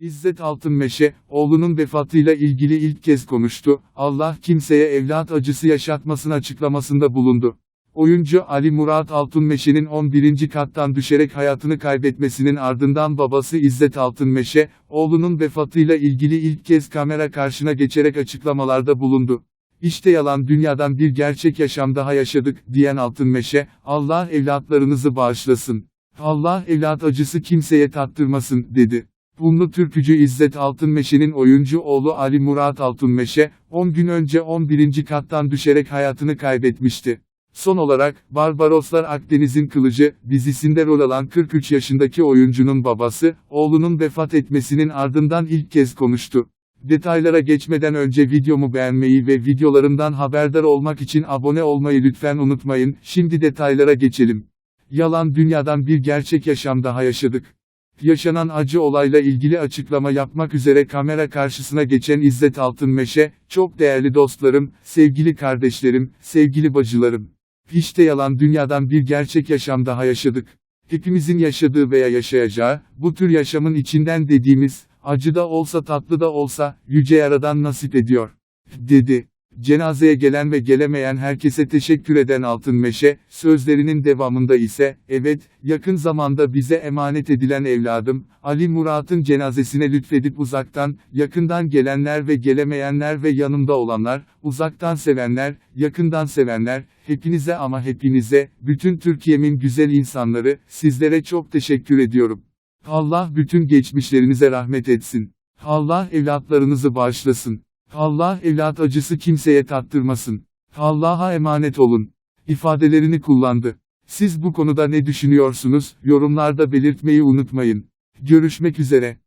İzzet Altınmeşe, oğlunun vefatıyla ilgili ilk kez konuştu. Allah kimseye evlat acısı yaşatmasın açıklamasında bulundu. Oyuncu Ali Murat Altınmeşe'nin 11. kattan düşerek hayatını kaybetmesinin ardından babası İzzet Altınmeşe, oğlunun vefatıyla ilgili ilk kez kamera karşına geçerek açıklamalarda bulundu. İşte yalan dünyadan bir gerçek yaşam daha yaşadık, diyen Altınmeşe, Allah evlatlarınızı bağışlasın. Allah evlat acısı kimseye tattırmasın, dedi. Ünlü türkücü İzzet Altınmeşe'nin oyuncu oğlu Ali Murat Altınmeşe, 10 gün önce 11. kattan düşerek hayatını kaybetmişti. Son olarak, Barbaroslar Akdeniz'in Kılıcı, dizisinde rol alan 43 yaşındaki oyuncunun babası, oğlunun vefat etmesinin ardından ilk kez konuştu. Detaylara geçmeden önce videomu beğenmeyi ve videolarımdan haberdar olmak için abone olmayı lütfen unutmayın, şimdi detaylara geçelim. Yalan dünyadan bir gerçek yaşam daha yaşadık. Yaşanan acı olayla ilgili açıklama yapmak üzere kamera karşısına geçen İzzet Altınmeşe, çok değerli dostlarım, sevgili kardeşlerim, sevgili bacılarım. İşte yalan dünyadan bir gerçek yaşam daha yaşadık. Hepimizin yaşadığı veya yaşayacağı, bu tür yaşamın içinden dediğimiz, acı da olsa tatlı da olsa, Yüce Yaradan nasip ediyor. Dedi. Cenazeye gelen ve gelemeyen herkese teşekkür eden Altın Meşe, sözlerinin devamında ise, evet, yakın zamanda bize emanet edilen evladım, Ali Murat'ın cenazesine lütfedip uzaktan, yakından gelenler ve gelemeyenler ve yanımda olanlar, uzaktan sevenler, yakından sevenler, hepinize ama hepinize, bütün Türkiye'min güzel insanları, sizlere çok teşekkür ediyorum. Allah bütün geçmişlerinize rahmet etsin. Allah evlatlarınızı bağışlasın. Allah evlat acısı kimseye tattırmasın. Allah'a emanet olun. ifadelerini kullandı. Siz bu konuda ne düşünüyorsunuz? Yorumlarda belirtmeyi unutmayın. Görüşmek üzere.